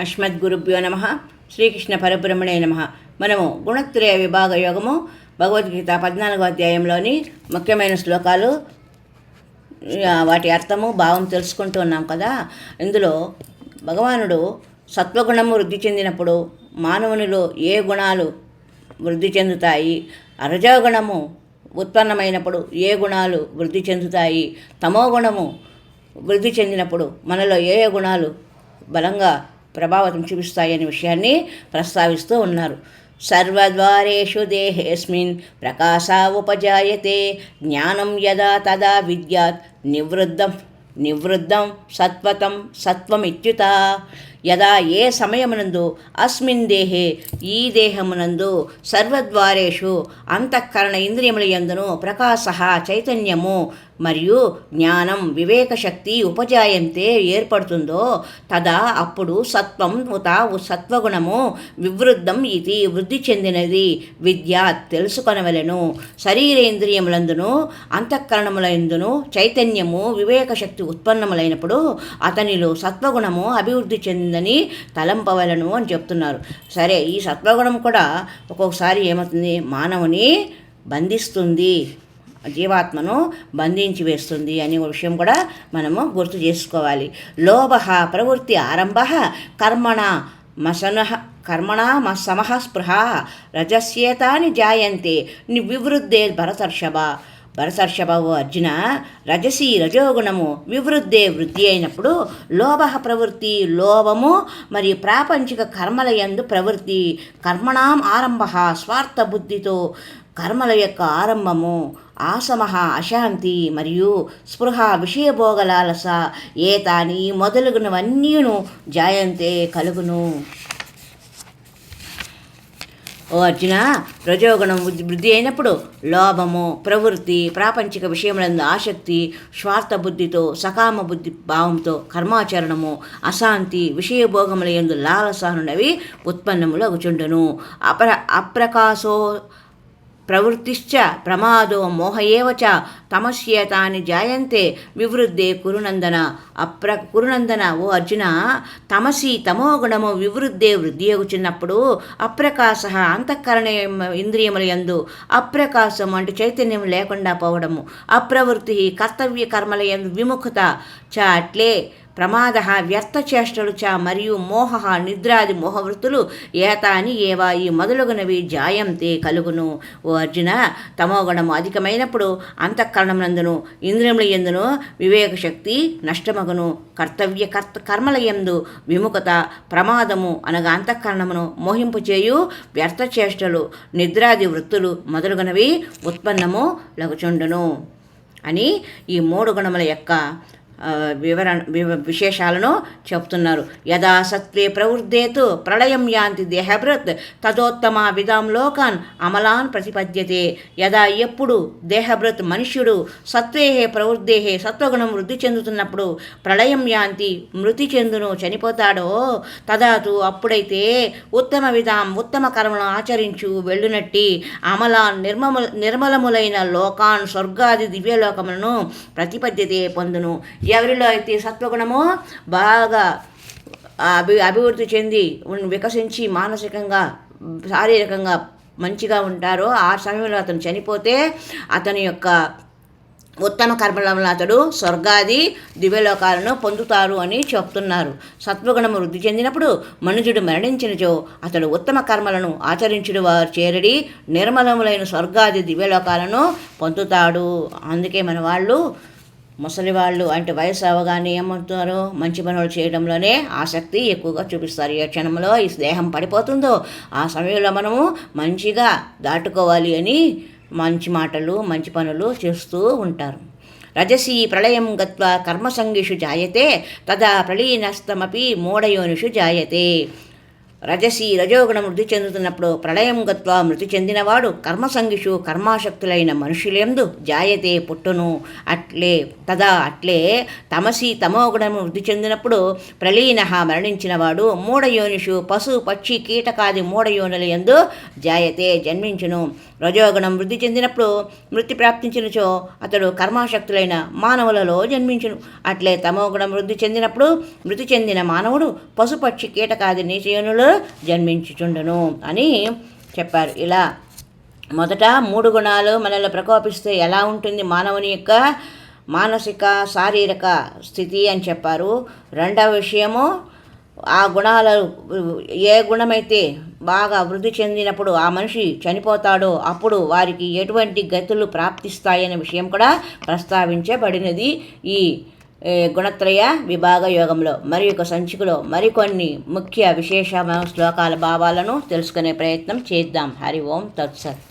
అస్మద్గురుభ్యో నమ. శ్రీకృష్ణ పరబ్రహ్మణే నమ. మనము గుణత్రయ విభాగ యోగము భగవద్గీత పద్నాలుగో అధ్యాయంలోని ముఖ్యమైన శ్లోకాలు వాటి అర్థము భావం తెలుసుకుంటూ ఉన్నాం కదా. ఇందులో భగవానుడు సత్వగుణము వృద్ధి చెందినప్పుడు మానవునిలో ఏ గుణాలు వృద్ధి చెందుతాయి? రజోగుణము ఉత్పన్నమైనప్పుడు ఏ గుణాలు వృద్ధి చెందుతాయి? తమో గుణము వృద్ధి చెందినప్పుడు మనలో ఏ ఏ గుణాలు బలంగా ప్రభావితం చూపిస్తాయనే విషయాన్ని ప్రస్తావిస్తూ ఉన్నారు. సర్వద్వారేషు దేహేస్మిన్ ప్రకాశ ఉపజాయతే జ్ఞానం యదా తదా విద్యాత్ నివృద్ధం నివృద్ధం సత్వతం సత్వమిత్యుత. యదా ఏ సమయమునందు అస్మిన్ దేహే ఈ దేహమునందు సర్వద్వారేషు అంతఃకరణ ఇంద్రియముల యందును ప్రకాశ చైతన్యము మరియు జ్ఞానం వివేకశక్తి ఉపజాయంతే ఏర్పడుతుందో తదా అప్పుడు సత్వం ఉత సత్వగుణము వివృద్ధం ఇది వృద్ధి చెందినది. విద్య తెలుసుకొనవలెను. శరీరేంద్రియములందును అంతఃకరణములందును చైతన్యము వివేకశక్తి ఉత్పన్నములైనప్పుడు అతనిలో సత్వగుణము అభివృద్ధి చెంది ఉంటుందని తలంపవలను అని చెప్తున్నారు. సరే ఈ సత్వగుణం కూడా ఒక్కొక్కసారి ఏమవుతుంది? మానవుని బంధిస్తుంది. జీవాత్మను బంధించి వేస్తుంది అనే ఒక విషయం కూడా మనము గుర్తు చేసుకోవాలి. లోభ ప్రవృత్తి ఆరంభ కర్మణ మసన కర్మణ సమహ స్పృహ రజస్యేతాని జాయంతే వివృద్ధే భరతర్షభ భరతర్షభ అర్జున రజసి రజోగుణము వివృద్ధే వృద్ధి అయినప్పుడు లోభ ప్రవృత్తి లోభము మరియు ప్రాపంచిక కర్మల యందు ప్రవృత్తి కర్మణాం ఆరంభ స్వార్థ బుద్ధితో కర్మల యొక్క ఆరంభము ఆసమహ అశాంతి మరియు స్పృహ విషయభోగలాలస ఏతాని మొదలుగునవన్నీను జాయంతే కలుగును. ఓ అర్జున రజోగుణం వృద్ధి వృద్ధి అయినప్పుడు లోభము ప్రవృత్తి ప్రాపంచిక విషయములందు ఆసక్తి స్వార్థ బుద్ధితో సకామ బుద్ధి భావంతో కర్మాచరణము అశాంతి విషయభోగముల యందు లాలసానున్నవి ఉత్పన్నములు అగుచుండును అప్ర అప్రకాశో ప్రవృత్తిశ్చ ప్రమాదో మోహయేవచ చ తమస్యేతాని జాయంతే వివృద్ధే కురునందన అప్ర కురునందన ఓ అర్జున! తమసి తమో గుణము వివృద్ధే వృద్ధియోగుచున్నప్పుడు అప్రకాశ అంతఃకరణ ఇంద్రియముల యందు అప్రకాశం అంటే చైతన్యం లేకుండా పోవడము. అప్రవృత్తి కర్తవ్య కర్మల యందు విముఖత చ అట్లే ప్రమాద వ్యర్థ చేష్టలు చ మరియు మోహ నిద్రాది మోహవృత్తులు ఏతాని ఏవా ఈ మొదలుగునవి జాయంతే కలుగును. ఓ అర్జున తమోగుణము అధికమైనప్పుడు అంతఃకరణమునందును ఇంద్రియముల ఎందును వివేక శక్తి నష్టమగును. కర్తవ్య కర్త కర్మల యందు విముఖత ప్రమాదము అనగా అంతఃకరణమును మోహింపు చేయు వ్యర్థ చేష్టలు నిద్రాది వృత్తులు మొదలుగునవి ఉత్పన్నము లగుచుండును. అని ఈ మూడు గుణముల యొక్క వివరణ వివ విశేషాలను చెప్తున్నారు. యదా సత్వే ప్రవృద్ధేతు ప్రళయం యాంతి దేహభృత్ తదోత్తమ విధాం లోకాన్ అమలాన్ ప్రతిపద్యతే. యదా ఎప్పుడు దేహభృత్ మనుష్యుడు సత్వేహే ప్రవృద్ధేహే సత్వగుణం వృద్ధి చెందుతున్నప్పుడు ప్రళయం యాంతి మృతి చెందును చనిపోతాడో తదాతు అప్పుడైతే ఉత్తమ విధాం ఉత్తమ కర్మలను ఆచరించు వెళ్ళునట్టి అమలాన్ నిర్మల నిర్మలములైన లోకాన్ స్వర్గాది దివ్యలోకములను ప్రతిపద్యతే పొందును. ఎవరిలో అయితే సత్వగుణమో బాగా అభి అభివృద్ధి చెంది వికసించి మానసికంగా శారీరకంగా మంచిగా ఉంటారో ఆ సమయంలో అతను చనిపోతే అతని యొక్క ఉత్తమ కర్మల అతడు స్వర్గాది దివ్యలోకాలను పొందుతారు అని చెప్తున్నారు. సత్వగుణము వృద్ధి చెందినప్పుడు మనుజుడు మరణించినచో అతడు ఉత్తమ కర్మలను ఆచరించుడు వారు చేరడి నిర్మలములైన స్వర్గాది దివ్యలోకాలను పొందుతాడు. అందుకే మన వాళ్ళు ముసలి వాళ్ళు అంటే వయసు అవగానే ఏమంటున్నారు మంచి పనులు చేయడంలోనే ఆసక్తి ఎక్కువగా చూపిస్తారు. ఏ క్షణంలో ఈ దేహం పడిపోతుందో ఆ సమయంలో మనము మంచిగా దాటుకోవాలి అని మంచి మాటలు మంచి పనులు చేస్తూ ఉంటారు. రజసి ప్రళయం గత్వా కర్మసంగిషు జాయతే తదా ప్రళీనస్తమపి మూఢయోనిషు జాయతే. రజసి రజోగుణ మృతి చెందుతున్నప్పుడు ప్రళయం గత్వా మృతి చెందినవాడు కర్మసంగిషు కర్మాశక్తులైన మనుషులందు జాయతే పుట్టును. అట్లే తదా అట్లే తమసి తమోగుణము మృతి చెందినప్పుడు ప్రలీన మరణించినవాడు మూఢయోనిషు పశు పక్షి కీటకాది మూఢయోనుల ఎందు జాయతే జన్మించును. రజోగుణం వృద్ధి చెందినప్పుడు మృతి ప్రాప్తించినచో అతడు కర్మాశక్తులైన మానవులలో జన్మించును. అట్లే తమోగుణం వృద్ధి చెందినప్పుడు మృతి చెందిన మానవుడు పశుపక్షి కీటకాది నీచయోనులు జన్మించుచుండును అని చెప్పారు. ఇలా మొదట మూడు గుణాలు మనల్ని ప్రకోపిస్తే ఎలా ఉంటుంది మానవుని యొక్క మానసిక శారీరక స్థితి అని చెప్పారు. రెండవ విషయము ఆ గుణాలు ఏ గుణమైతే బాగా వృద్ధి చెందినప్పుడు ఆ మనిషి చనిపోతాడో అప్పుడు వారికి ఎటువంటి గతులు ప్రాప్తిస్తాయనే విషయం కూడా ప్రస్తావించబడినది ఈ గుణత్రయ విభాగ యోగంలో మరి ఒక సంచికలో మరికొన్ని ముఖ్య విశేషమైన శ్లోకాల భావాలను తెలుసుకునే ప్రయత్నం చేద్దాం. హరి ఓం తత్సత్.